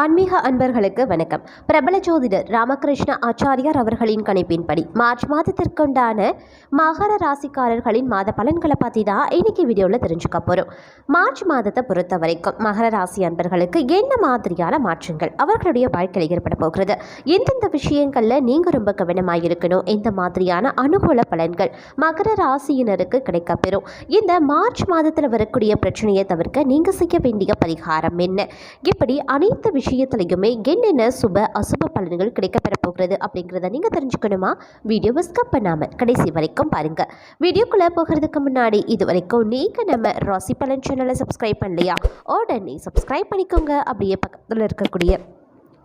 ஆன்மீக அன்பர்களுக்கு வணக்கம். பிரபல ஜோதிடர் ராமகிருஷ்ண ஆச்சாரியார் அவர்களின் கணிப்பின்படி மார்ச் மாதத்திற்குண்டான மகர ராசிக்காரர்களின் மாத பலன்களை பற்றி தான் இன்னைக்கு வீடியோவில் தெரிஞ்சுக்க போகிறோம் மார்ச் மாதத்தை பொறுத்த வரைக்கும் மகர ராசி அன்பர்களுக்கு என்ன மாதிரியான மாற்றங்கள் அவர்களுடைய வாழ்க்கையில் ஏற்பட போகிறது? எந்தெந்த விஷயங்களில் நீங்கள் ரொம்ப கவனமாக இருக்கணும்? இந்த மாதிரியான அனுகூல பலன்கள் மகர ராசியினருக்கு கிடைக்கப்பெறும்? இந்த மார்ச் மாதத்தில் வரக்கூடிய பிரச்சனையை தவிர்க்க நீங்கள் செய்ய வேண்டிய பரிகாரம் என்ன? இப்படி அனைத்து விஷயம் விஷயத்துலையுமே என்னென்ன சுப அசுப பலன்கள் கிடைக்கப்பெற போகிறது அப்படிங்கிறத நீங்கள் தெரிஞ்சுக்கணுமா? வீடியோவை ஸ்கப் பண்ணாமல் கடைசி வரைக்கும் பாருங்கள் வீடியோக்குள்ளே போகிறதுக்கு முன்னாடி இது வரைக்கும் நீங்கள் நம்ம ராசி பலன் சேனலை சப்ஸ்கிரைப் பண்ணலையா? உடனே சப்ஸ்கிரைப் பண்ணிக்கோங்க. அப்படியே பக்கத்தில் இருக்கக்கூடிய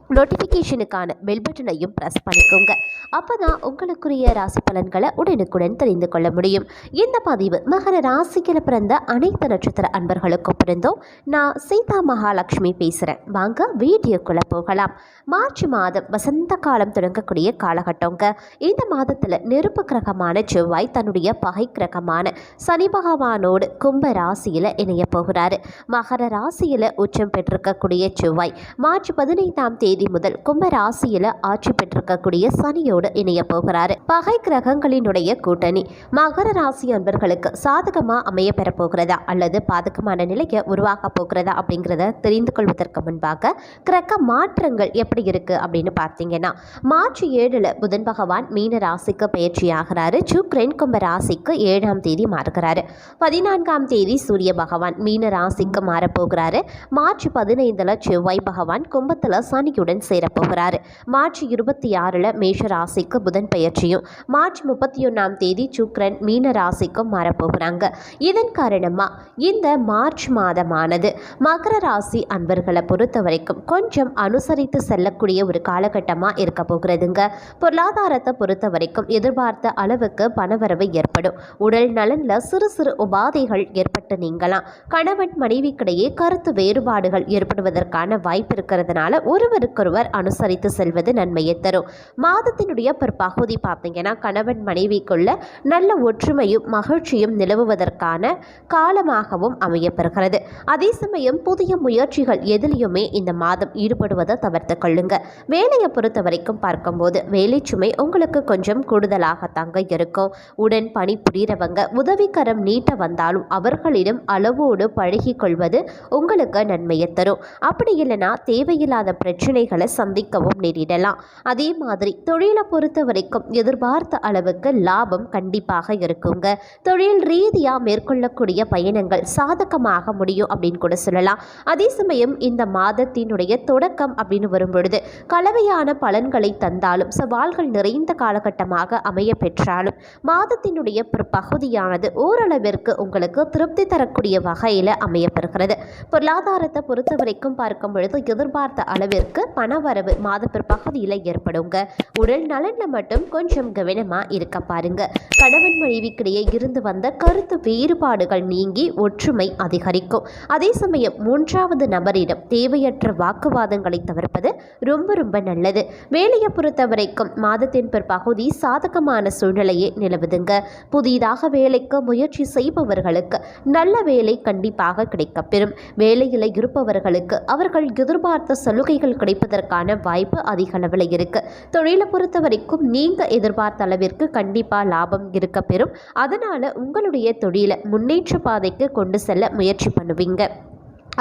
நோட்டிஃபிகேஷனுக்கான பெல் பட்டனையும் ப்ரெஸ் பண்ணிக்கோங்க. அப்போ தான் உங்களுக்குரிய ராசி பலன்களை உடனுக்குடன் தெரிந்து கொள்ள முடியும். இந்த பதிவு மகர ராசியில் பிறந்த அனைத்து நட்சத்திர அன்பர்களுக்கும் பிறந்தோம் நான் சீதா மகாலட்சுமி பேசுகிறேன் வாங்க வீடியோக்குள்ளே போகலாம். மார்ச் மாதம் வசந்த காலம் தொடங்கக்கூடிய காலகட்டங்க. இந்த மாதத்தில் நெருப்பு கிரகமான செவ்வாய் தன்னுடைய பகை கிரகமான சனி பகவானோடு கும்ப ராசியில் இணைய போகிறாரு. மகர ராசியில் உச்சம் பெற்றிருக்கக்கூடிய செவ்வாய் மார்ச் பதினைந்தாம் தேதி முதல் கும்ப ராசியில் ஆட்சி பெற்றிருக்கக்கூடிய சனியோடு இணைய போகிறாரு. பகை கிரக கிரகங்களினுடைய கூட்டணி. மகர ராசி அன்பர்களுக்கு சாதகமாக அமைய பெறப்போகிறதா? அல்லது பாதகமான நிலையை உருவாக போகிறதா? அப்படிங்கிறத தெரிந்து கொள்வதற்கு முன்பாக கிரக மாற்றங்கள் எப்படி இருக்கு அப்படின்னு பார்த்தீங்கன்னா மார்ச் ஏழில் புதன் பகவான் மீன ராசிக்கு பயிற்சி ஆகிறாரு. சுக்ரன் கும்ப ராசிக்கு ஏழாம் தேதி மாறுகிறாரு. பதினான்காம் தேதி சூரிய பகவான் மீன ராசிக்கு மாறப்போகிறாரு. மார்ச் பதினைந்தில் செவ்வாய் பகவான் கும்பத்தில் சனியுடன் சேரப்போகிறாரு. மார்ச் இருபத்தி ஆறில் மேஷ ராசிக்கு புதன் பயிற்சியும் மார்ச் மார்ச் முப்பத்தி ஒன்றாம் தேதி சுக்ரன் மீன ராசிக்கும் மாறப்போகிறாங்க. இதன் காரணமாக இந்த மார்ச் மாதமானது மகர ராசி அன்பர்களை பொறுத்த வரைக்கும் கொஞ்சம் அனுசரித்து செல்லக்கூடிய ஒரு காலகட்டமாக இருக்க போகிறதுங்க. பொருளாதாரத்தை பொறுத்த வரைக்கும் எதிர்பார்த்த அளவுக்கு பணவரவு ஏற்படும். உடல் நலனில் சிறு சிறு உபாதைகள் ஏற்பட்டு நீங்கலாம். கணவன் மனைவிக்கிடையே கருத்து வேறுபாடுகள் ஏற்படுவதற்கான வாய்ப்பு இருக்கிறதுனால ஒருவருக்கொருவர் அனுசரித்து செல்வது நன்மையை தரும். மாதத்தினுடைய பிற்பகுதி பார்த்தீங்கன்னா கணவன் மனைவிக்குள்ள நல்ல ஒற்றுமையும் மகிழ்ச்சியும் நிலவுவதற்கான காலமாகவும் அமையப்பெறுகிறது. அதே சமயம் புதிய முயற்சிகள் எதிலையுமே இந்த மாதம் ஈடுபடுவதை தவிர்த்து கொள்ளுங்க. வேலையை பொறுத்த வரைக்கும் பார்க்கும்போது வேலை சுமை உங்களுக்கு கொஞ்சம் கூடுதலாக தாங்க இருக்கும். உடன் பணி புரிகிறவங்க உதவிக்கரம் நீட்ட வந்தாலும் அவர்களிடம் அளவோடு பழகி கொள்வது உங்களுக்கு நன்மையை தரும். அப்படி இல்லைன்னா தேவையில்லாத பிரச்சனைகளை சந்திக்கவும் நேரிடலாம். அதே மாதிரி தொழிலை பொறுத்த வரைக்கும் எதிர்பார்த்த அளவுக்கு லாபம் கண்டிப்பாக இருக்குங்க. தொழில் ரீதியாக மேற்கொள்ளக்கூடிய பயணங்கள் சாதகமாக முடியும் அப்படின்னு கூட சொல்லலாம். அதே சமயம் இந்த மாதத்தினுடைய தொடக்கம் அப்படின்னு வரும்பொழுது கலவையான பலன்களை தந்தாலும் சவால்கள் நிறைந்த காலகட்டமாக அமைய பெற்றாலும் மாதத்தினுடைய பகுதியானது ஓரளவிற்கு உங்களுக்கு திருப்தி தரக்கூடிய வகையில் அமையப்பெறுகிறது. பொருளாதாரத்தை பொறுத்த வரைக்கும் பார்க்கும் பொழுது எதிர்பார்த்த அளவிற்கு பணவரவு மாத பிற்பகுதியில் ஏற்படுங்க. உடல் நலனில் மட்டும் கொஞ்சம் கவனமாக சந்தோஷமாக இருக்க பாருங்க. கணவன் மனைவிக்கிடையே இருந்து வந்த கருத்து வேறுபாடுகள் நீங்கி ஒற்றுமை அதிகரிக்கும். அதே சமயம் மூன்றாவது நபரிடம் தேவையற்ற வாக்குவாதங்களை தவிர்ப்பது ரொம்ப ரொம்ப நல்லது. வேலையை பொறுத்த வரைக்கும் மாதத்தின் பிற்பகுதி சாதகமான சூழ்நிலையே நிலவுதுங்க. புதிதாக வேலைக்கு முயற்சி செய்பவர்களுக்கு நல்ல வேலை கண்டிப்பாக கிடைக்கப்பெறும். வேலையில் இருப்பவர்களுக்கு அவர்கள் எதிர்பார்த்த சலுகைகள் கிடைப்பதற்கான வாய்ப்பு அதிக அளவில் இருக்கு. தொழிலை பொறுத்த வரைக்கும் நீங்கள் எதிர்பார்த்த அளவிற்கு கண்டிப்பாக லாபம் இருக்க பெறும். அதனால் உங்களுடைய தொழிலை முன்னேற்ற பாதைக்கு கொண்டு செல்ல முயற்சி பண்ணுவீங்க.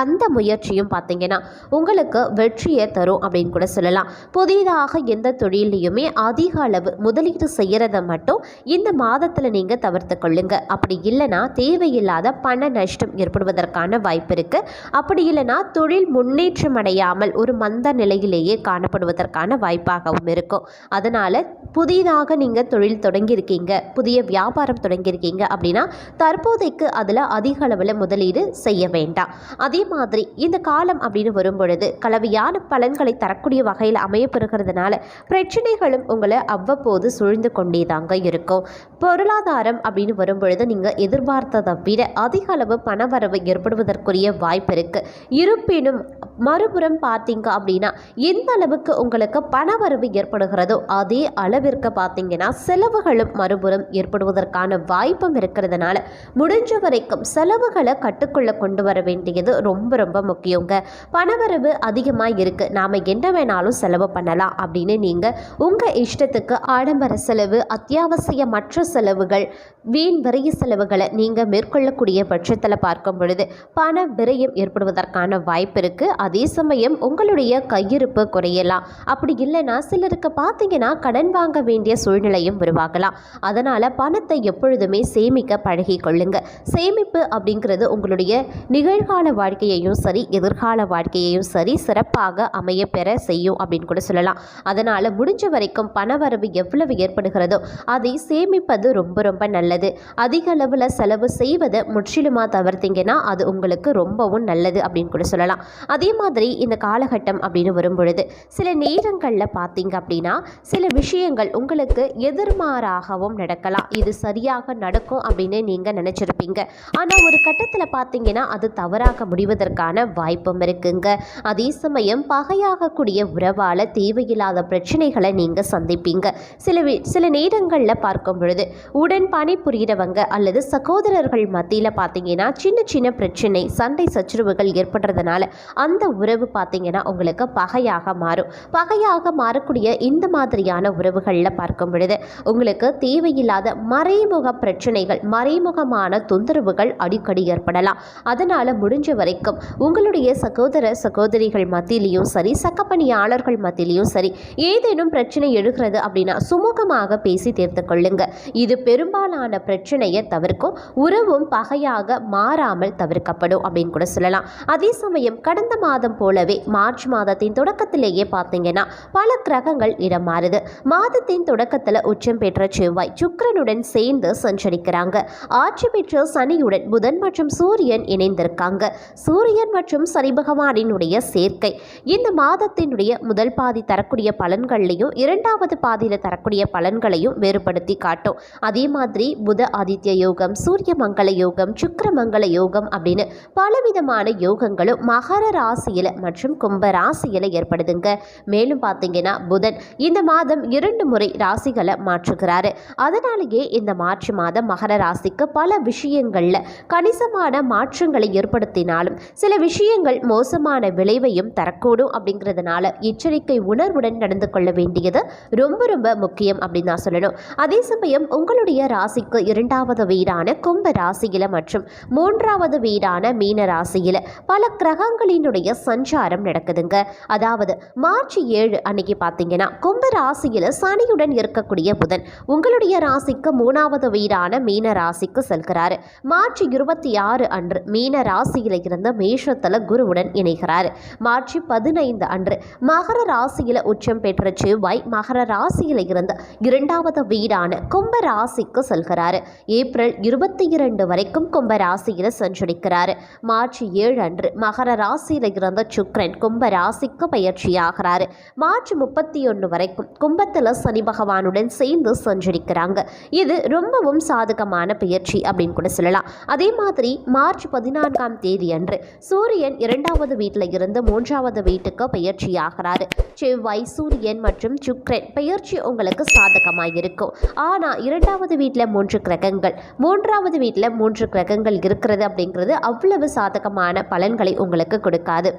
அந்த முயற்சியும் பார்த்தீங்கன்னா உங்களுக்கு வெற்றியை தரும் அப்படின்னு கூட சொல்லலாம். புதிதாக எந்த தொழிலையுமே அதிக அளவு முதலீடு செய்கிறத மட்டும் இந்த மாதத்தில் நீங்கள் தவிர்த்து கொள்ளுங்க. அப்படி இல்லைன்னா தேவையில்லாத பண நஷ்டம் ஏற்படுவதற்கான வாய்ப்பு இருக்குது அப்படி இல்லைன்னா தொழில் முன்னேற்றம் அடையாமல் ஒரு மந்த நிலையிலேயே காணப்படுவதற்கான வாய்ப்பாகவும் இருக்கும். அதனால் புதிதாக நீங்கள் தொழில் தொடங்கியிருக்கீங்க புதிய வியாபாரம் தொடங்கியிருக்கீங்க அப்படின்னா தற்போதைக்கு அதில் அதிக அளவில் முதலீடு செய்ய வேண்டாம். அதே மாதிரி இந்த காலம் அப்படின்னு வரும்பொழுது கலவையான பலன்களை தரக்கூடிய வகையில் அமையப்பெறுகிறதுனால பிரச்சனைகளும் உங்களை அவ்வப்போது சூழ்ந்து கொண்டே தாங்க இருக்கும். பொருளாதாரம் அப்படின்னு வரும்பொழுது நீங்கள் எதிர்பார்த்ததை விட அதிக அளவு பணவரவு ஏற்படுவதற்குரிய வாய்ப்பு இருக்குது இருப்பினும் மறுபுறம் பார்த்தீங்க அப்படின்னா எந்த அளவுக்கு உங்களுக்கு பணவரவு ஏற்படுகிறதோ அதே அளவிற்கு பார்த்தீங்கன்னா செலவுகளும் மறுபுறம் ஏற்படுவதற்கான வாய்ப்பும் இருக்கிறதுனால முடிஞ்ச வரைக்கும் செலவுகளை கட்டுக்குள்ளே கொண்டு வர வேண்டியது ரொம்ப ரொம்ப ரொம்ப முக்கியங்க. பணவரவு அதிகமாக இருக்குது நாம் என்ன வேணாலும் செலவு பண்ணலாம் அப்படின்னு நீங்கள் உங்கள் இஷ்டத்துக்கு ஆடம்பர செலவு அத்தியாவசியமற்ற செலவுகள் வீண் விரைய செலவுகளை நீங்கள் மேற்கொள்ளக்கூடிய பட்சத்தில் பார்க்கும் பொழுது பண விரயம் ஏற்படுவதற்கான வாய்ப்பு இருக்குது அதே சமயம் உங்களுடைய கையிருப்பு குறையலாம். அப்படி இல்லைன்னா சிலருக்கு பார்த்தீங்கன்னா கடன் வாங்க வேண்டிய சூழ்நிலையும் உருவாகலாம். அதனால் பணத்தை எப்பொழுதுமே சேமிக்க பழகி கொள்ளுங்க சேமிப்பு அப்படிங்கிறது உங்களுடைய நிகழ்கால வாழ்க்கையையும் சரி எதிர்கால வாழ்க்கையையும் சரி சிறப்பாக அமைய பெற செய்யும் அப்படின்னு கூட சொல்லலாம். அதனால் முடிஞ்ச வரைக்கும் பணவரவு எவ்வளவு ஏற்படுகிறதோ அதை சேமிப்பது ரொம்ப ரொம்ப நல்லது. அதிக அளவில் செலவு செய்வதை முற்றிலுமாக தவிர்த்தீங்கன்னா அது உங்களுக்கு ரொம்பவும் நல்லது அப்படின்னு கூட சொல்லலாம். அதே மாதிரி இந்த காலகட்டம் அப்படின்னு வரும்பொழுது சில நேரங்களில் பார்த்தீங்க அப்படின்னா சில விஷயங்கள் உங்களுக்கு எதிர்மாறாகவும் நடக்கலாம். இது சரியாக நடக்கும் அப்படின்னு நீங்கள் நினச்சிருப்பீங்க. ஆனால் ஒரு கட்டத்தில் பார்த்தீங்கன்னா அது தவறாக முடிவு வருவதற்கான வாய்ப்பும் இருக்குங்க. அதே சமயம் பகையாகக்கூடிய உறவால் தேவையில்லாத பிரச்சனைகளை நீங்கள் சந்திப்பீங்க. சில சில நேரங்களில் பார்க்கும் பொழுது உடன் பணிபுரிகிறவங்க அல்லது சகோதரர்கள் மத்தியில் பார்த்தீங்கன்னா சின்ன சின்ன பிரச்சனை சண்டை சச்சரவுகள் ஏற்படுறதுனால அந்த உறவு பார்த்தீங்கன்னா உங்களுக்கு பகையாக மாறும். பகையாக மாறக்கூடிய இந்த மாதிரியான உறவுகளில் பார்க்கும் பொழுது உங்களுக்கு தேவையில்லாத மறைமுக பிரச்சனைகள் மறைமுகமான தொந்தரவுகள் அடிக்கடி ஏற்படலாம். அதனால் முடிஞ்ச வரைக்கும் உங்களுடைய சகோதர சகோதரிகள் மத்தியிலையும் சரி சக்கப்பணியாளர்கள் மத்தியிலையும் சரி ஏதேனும் பிரச்சனை எழுகிறது அப்படின்னா சுமூகமாக பேசி தீர்த்து கொள்ளுங்க. இது பெரும்பாலான பிரச்சனையை தவிர்க்கும். உறவும் பகையாக மாறாமல் தவிர்க்கப்படும் அப்படின்னு கூட சொல்லலாம். அதே சமயம் கடந்த மாதம் போலவே மார்ச் மாதத்தின் தொடக்கத்திலேயே பார்த்தீங்கன்னா பல கிரகங்கள் இடம் மாறுது. மாதத்தின் தொடக்கத்தில் உச்சம் பெற்ற செவ்வாய் சுக்கிரனுடன் சேர்ந்து சஞ்சரிக்கிறாங்க. ஆட்சி பெற்ற சனியுடன் புதன் மற்றும் சூரியன் இணைந்திருக்காங்க. சூரியன் மற்றும் சனி பகவானினுடைய சேர்க்கை. இந்த மாதத்தினுடைய முதல் பாதி தரக்கூடிய பலன்களையும் இரண்டாவது பாதியில் தரக்கூடிய பலன்களையும் வேறுபடுத்தி காட்டும். அதே மாதிரி புத ஆதித்ய யோகம் சூரிய மங்கள யோகம் சுக்கர மங்கள யோகம் அப்படின்னு பலவிதமான யோகங்களும் மகர ராசியில் மற்றும் கும்ப ராசியில் ஏற்படுதுங்க. மேலும் பார்த்தீங்கன்னா புதன் இந்த மாதம் இரண்டு முறை ராசிகளை மாற்றுகிறாரு. அதனாலேயே இந்த மார்ச் மாதம் மகர ராசிக்கு பல விஷயங்களில் கணிசமான மாற்றங்களை ஏற்படுத்தினாலும் சில விஷயங்கள் மோசமான விளைவையும் தரக்கூடும் அப்படிங்கிறதுனால எச்சரிக்கை உணர்வுடன் நடந்து கொள்ள வேண்டியது ரொம்ப ரொம்ப முக்கியம் அப்படின்னு நான் சொல்லணும். அதே சமயம் உங்களுடைய ராசிக்கு இரண்டாவது வீடான கும்ப ராசியில மற்றும் மூன்றாவது வீடான மீன ராசியில பல கிரகங்களினுடைய சஞ்சாரம் நடக்குதுங்க. அதாவது மார்ச் ஏழு அன்னைக்கு பார்த்தீங்கன்னா கும்ப ராசியில சனியுடன் இருக்கக்கூடிய புதன் உங்களுடைய ராசிக்கு மூணாவது வீடான மீன ராசிக்கு செல்கிறாரு. மார்ச் இருபத்தி ஆறு அன்று மீன ராசியில இருந்து மேஷத்துல குருவுடன் இணைகிறார். மார்ச் பதினைந்து அன்று மகர ராசியில உச்சம் பெற்ற செவ்வாய் மகர ராசியில இருந்து இரண்டாவது வீடான கும்ப ராசிக்கு செல்கிறார். ஏப்ரல் இருபத்தி இரண்டு வரைக்கும் கும்ப ராசியில சஞ்சரிக்கிறார் மார்ச் ஏழு அன்று மகர ராசியில இருந்த சுக்ரன் கும்ப ராசிக்கு பயிற்சியாகிறார். மார்ச் முப்பத்தி ஒன்று வரைக்கும் கும்பத்தில் சனி பகவானுடன் சேர்ந்து சஞ்சரிக்கிறாங்க இது ரொம்பவும் சாதகமான பயிற்சி அப்படின்னு கூட சொல்லலாம். அதே மாதிரி மார்ச் பதினான்காம் தேதி அன்று சூரியன் இரண்டாவது வீட்டில் இருந்து மூன்றாவது வீட்டுக்கு பயிற்சியாகிறாரு. செவ்வாய் சூரியன் மற்றும் சுக்ரன் பயிற்சி உங்களுக்கு சாதகமாக இருக்கும் ஆனால் இரண்டாவது வீட்டில் மூன்று கிரகங்கள் மூன்றாவது வீட்டில் மூன்று கிரகங்கள் இருக்கிறது அப்படிங்கிறது அவ்வளவு சாதகமான பலன்களை உங்களுக்கு கொடுக்காது.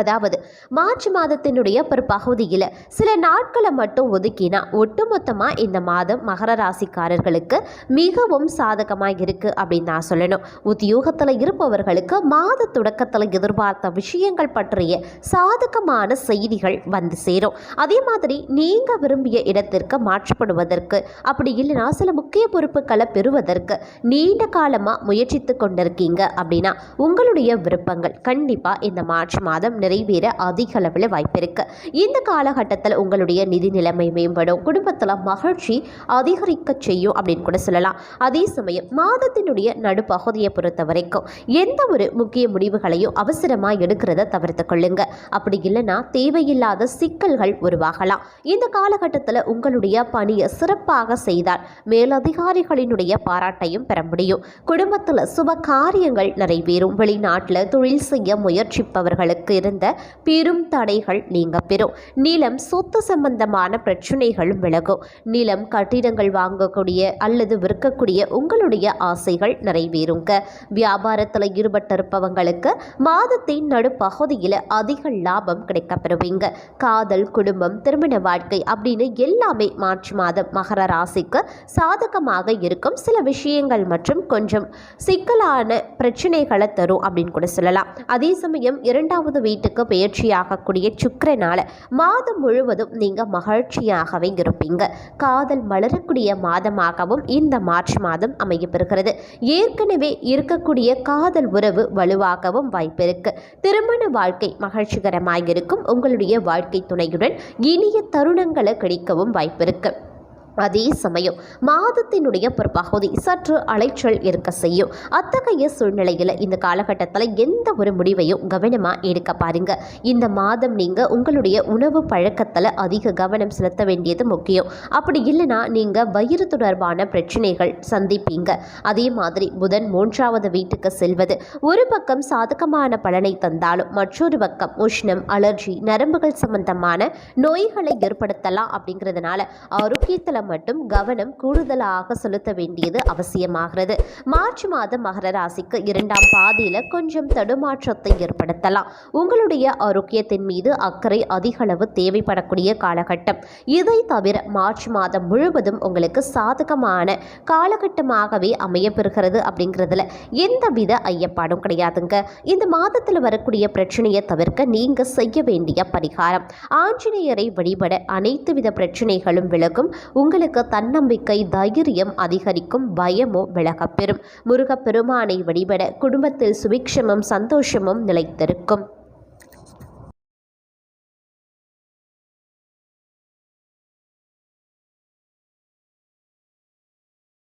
அதாவது மார்ச் மாதத்தினுடைய ஒரு பகுதியில் சில நாட்களை மட்டும் ஒதுக்கினா ஒட்டுமொத்தமாக இந்த மாதம் மகர ராசிக்காரர்களுக்கு மிகவும் சாதகமாக இருக்குது அப்படின்னு நான் சொல்லணும். உத்தியோகத்தில் இருப்பவர்களுக்கு மாத தொடக்கத்தில் எதிர்பார்த்த விஷயங்கள் பற்றிய சாதகமான செய்திகள் வந்து சேரும். அதே மாதிரி நீங்கள் விரும்பிய இடத்திற்கு மாற்றப்படுவதற்கு அப்படி இல்லைனா சில முக்கிய பொறுப்புகளை பெறுவதற்கு நீண்ட காலமாக முயற்சித்து கொண்டிருக்கீங்க அப்படின்னா உங்களுடைய விருப்பங்கள் கண்டிப்பாக இந்த மார்ச் மாதம் நிறைவேற அதிக அளவில் வாய்ப்பிருக்கு இந்த காலகட்டத்தில் உங்களுடைய நிதி நிலைமை மேம்படும். குடும்பத்தில் மகிழ்ச்சி அதிகரிக்க செய்யும் அப்படின்னு கூட சொல்லலாம். அதே சமயம் மாதத்தினுடைய நடுப்பகுதியை பொறுத்த வரைக்கும் எந்த ஒரு முக்கிய முடிவுகளையும் அவசரமாக எடுக்கிறத தவிர்த்து கொள்ளுங்க. அப்படி இல்லைன்னா தேவையில்லாத சிக்கல்கள் உருவாகலாம். இந்த காலகட்டத்தில் உங்களுடைய பணியை சிறப்பாக செய்தால் மேலதிகாரிகளினுடைய பாராட்டையும் பெற முடியும். குடும்பத்தில் சுப காரியங்கள் நிறைவேறும். வெளிநாட்டில் தொழில் செய்ய முயற்சிப்பவர்களுக்கு இருந்த பெரும் தடைகள் நீங்க பெறும் நிலம் சொத்து சம்பந்தமான பிரச்சனைகளும் விலகும். நிலம் கட்டிடங்கள் வாங்கக்கூடிய அல்லது விற்கக்கூடிய உங்களுடைய ஆசைகள் நிறைவேறுங்க. வியாபாரத்தில் ஈடுபட்டிருப்பவங்களுக்கு மாதத்தின் நடுப்பகுதியில் அதிக லாபம் கிடைக்கப்பெறுவீங்க. காதல் குடும்பம் திருமண வாழ்க்கை அப்படின்னு எல்லாமே மார்ச் மாதம் மகர ராசிக்கு சாதகமாக இருக்கும். சில விஷயங்கள் மற்றும் கொஞ்சம் சிக்கலான பிரச்சனைகளை தரும் அப்படின்னு கூட சொல்லலாம். அதே சமயம் இரண்டாவது வீட்டுக்கு பயிற்சியாகக்கூடிய சுக்கிரனால மாதம் முழுவதும் நீங்க மகிழ்ச்சியாகவே இருப்பீங்க. காதல் மலரக்கூடிய மாதமாகவும் இந்த மார்ச் மாதம் அமையப்பெறுகிறது. ஏற்கனவே இருக்கக்கூடிய காதல் உறவு வலுவாகவும் வாய்ப்பிருக்கு. திருமண வாழ்க்கை மகிழ்ச்சிகரமாக இருக்கும் உங்களுடைய வாழ்க்கை துணையுடன் இனிய தருணங்களை கிடைக்கவும் வாய்ப்பிருக்கு. அதே சமயம் மாதத்தினுடைய பிற்பகுதி சற்று அலைச்சல் இருக்க செய்யும். அத்தகைய சூழ்நிலையில் இந்த காலகட்டத்தில் எந்த ஒரு முடிவையும் கவனமாக எடுக்க பாருங்க. இந்த மாதம் நீங்கள் உங்களுடைய உணவு பழக்கத்தில் அதிக கவனம் செலுத்த வேண்டியது முக்கியம். அப்படி இல்லைன்னா நீங்கள் வயிறு தொடர்பான பிரச்சனைகள் சந்திப்பீங்க. அதே மாதிரி புதன் மூன்றாவது வீட்டுக்கு செல்வது ஒரு பக்கம் சாதகமான பலனை தந்தாலும் மற்றொரு பக்கம் உஷ்ணம் அலர்ஜி நரம்புகள் சம்பந்தமான நோய்களை ஏற்படுத்தலாம் அப்படிங்கிறதுனால ஆரோக்கியத்தில் மட்டும் கவனம் கூடுதலாக செலுத்த வேண்டியது அவசியமாகிறது. மார்ச் மாதம் மகர ராசிக்கு இரண்டாம் பாதியில் கொஞ்சம் தடுமாற்றத்தை ஏற்படுத்தலாம். உங்களுடைய ஆரோக்கியத்தின் மீது அக்கறை அதிக அளவு தேவைப்படக்கூடிய காலகட்டம். இதை தவிர மார்ச் மாதம் முழுவதும் உங்களுக்கு சாதகமான காலகட்டமாகவே அமையப்பெறுகிறது அப்படிங்கிறதுல எந்தவித ஐயப்பாடும் கிடையாதுங்க. இந்த மாதத்தில் வரக்கூடிய பிரச்சனையை தவிர்க்க நீங்கள் செய்ய வேண்டிய பரிகாரம். ஆஞ்சநேயரை வழிபட அனைத்து வித பிரச்சனைகளும் விலகும். உங்கள் உங்களுக்கு தன்னம்பிக்கை தைரியம் அதிகரிக்கும் பயமோ விலகப்பெறும். முருகப்பெருமானை வழிபட குடும்பத்தில் சுபிக்ஷமும் சந்தோஷமும் நிலைத்திருக்கும்.